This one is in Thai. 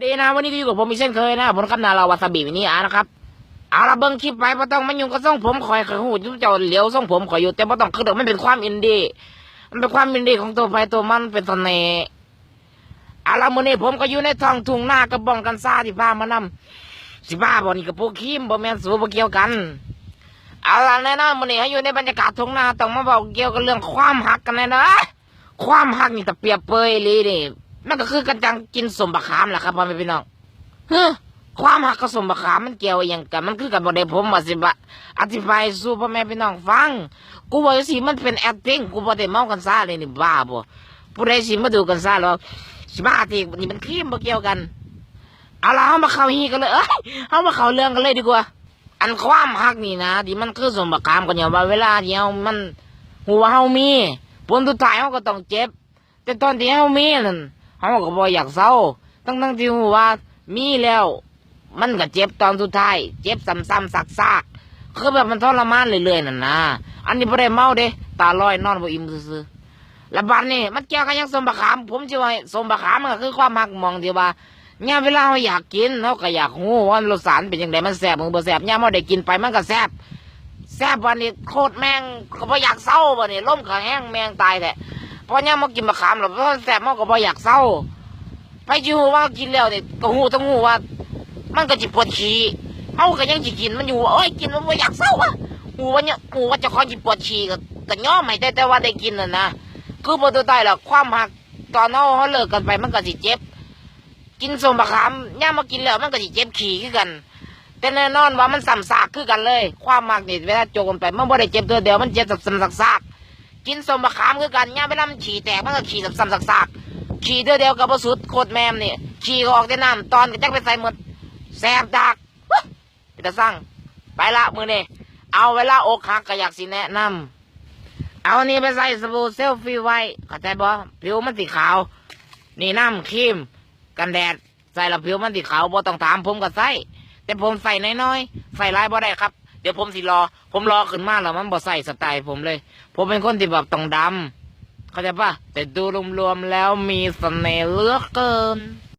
ดีนะวันนี้ก็อยู่กับผมอีกเช่นเคยนะผมคำนาเราวาซาบิวินี่อานะครับเอาละเบิ้งคลิปไปไ่ต้องมายุ่งกับส่งผมคอยขหูจุ๊บเจ้าเหลียวส่งผมคอยอยู่แต่ไม่ต้องคือเดี๋ยวมันเป็นความอินดี้มันเป็นความอินดี้ของตัวไปตัวมันเป็นเสน่ห์เอาละมื้อนี้ผมก็อยู่ในท้องทุ่งหน้ากระบองกันซาที่พามานำสิบ้าบ่นี่กับพวกคิมบ่แม่นสูบ่เกี่ยวกันเอาละแน่นอนมื้อนี้ให้อยู่ในบรรยากาศทุ่งนาต้องมาบอกเกี่ยวกับเรื่องความหักกันแน่นะความหักนี่แต่เปรียบเปยอีหลีนี่ มันก็คือกันจังกินสมบักขามแหละครับพ่อแม่พี่น้องเฮ้อความหักกับสมบักขามมันเกี่ยวอย่างกัน มันคือกันบ่ได้ผมว่าสิบะอธิบายสู่พ่อแม่พี่น้องฟัง กูว่าสิมันเป็น acting กูบ่ได้เมากันซาเลยนี่บ้าบ่ผู้ใดสิมาดูกันซาหรอกสิบ้าทีนี่มันครีมบ่เกี่ยวกันเอาละเฮามาเข้าฮีกันเลยเอ้ยเฮามาเข้าเรื่องกันเลยดีกว่า อันความหักนี่นะที่มันคือสมบักขามกันอย่างว่าเวลาที่เฮามันหัวเฮามีผลสุดท้ายเฮาก็ต้องเจ็บ แต่ตอนที่เฮามีนั่น เขาก็บ่อยากเศร้าตั้งตั้งที่รู้ว่า มีแล้ว มันก็เจ็บตอนสุดท้ายเจ็บซ้ำๆซักๆคือแบบมันทรมานเรื่อยๆนั่นนะอันนี้บ่ได้เมาเด้ตาลอยนอนบ่อิ่มซื่อๆแล้วบัดนี้มันเกี่ยวกับหยังสมบักขาม ผมสิว่าสมบักขามมันก็คือความมักมองที่ว่าเนี่ยเวลาเราอยากกินเราก็อยากรู้ว่ารสชาติเป็นยังไงมันแซ่บมึงบ่แซ่บเนี่ยเราได้กินไปมันก็แซ่บแซบวันนี้โคตรแม่งก็บ่อยากเศร้าบัดนี้ล้มขาแห้งแม่งตายแท้เพ ราะเนี่ยมากินบักขามแล้วเพราะแซ่บมันก็บ่อยากเศร้าไปจิหูว่ากินแล้วเนี่ยก็หูต้องหูว่า มันก็จิปวดฉี่เฮาก็ยังจิกินมันอยู่โอ้ยกินมันบ่อยากเศร้าอะหูว่าเนี่ยหูว่าจะคอยจิปวดฉี่ก็ก็ย่อไม่ได้แต่ว่าได้กินน่ะนะคือพอตัวตายแล้วความหักตอนเฮาเฮาเลิกกันไปมันก็สิเจ็บ กินสมบัขามย่ามากินแล้วมันก็สิเจ็บขี่คือกัน แต่แน่นอนว่ามันซ้ำซากคือกันเลย ความมักนี่เวลาโจกันไปมันบ่ได้เจ็บตัวเดียวมันเจ็บซ้ำๆซาก กินสมบักขามคือกันย่ามเวลามันฉี่แตกมันก็ขี่ซ้ำๆซากๆขี่เดียวเดียวกับประสุดโคตรแมมนี่ขี่ก็ออกแต่น้ำตอนก็จักไปใส่หมดแสบดักวะไปตะสั่งไปละมือเนี่เอาเวลาอกหักก็อยากสิแนะนำเอานี่ไปใส่สบู่เซลฟี่ไว้เข้าใจบ่ผิวมันสีขาว นี่น้ำครีมกันแดดใส่แล้วผิวมันสีขาวบ่ต้องถามผมก็ใส่แต่ผมใส่น้อยๆใส่ลายบ่ได้ครับ เดี๋ยวผมสิรอ ผมรอขึ้นมาแล้วมันบ่ใส่สไตล์ผมเลย ผมเป็นคนที่แบบต้องดำเข้าใจปะแต่ดูรวมๆแล้วมีเสน่ห์เหลือกเกิน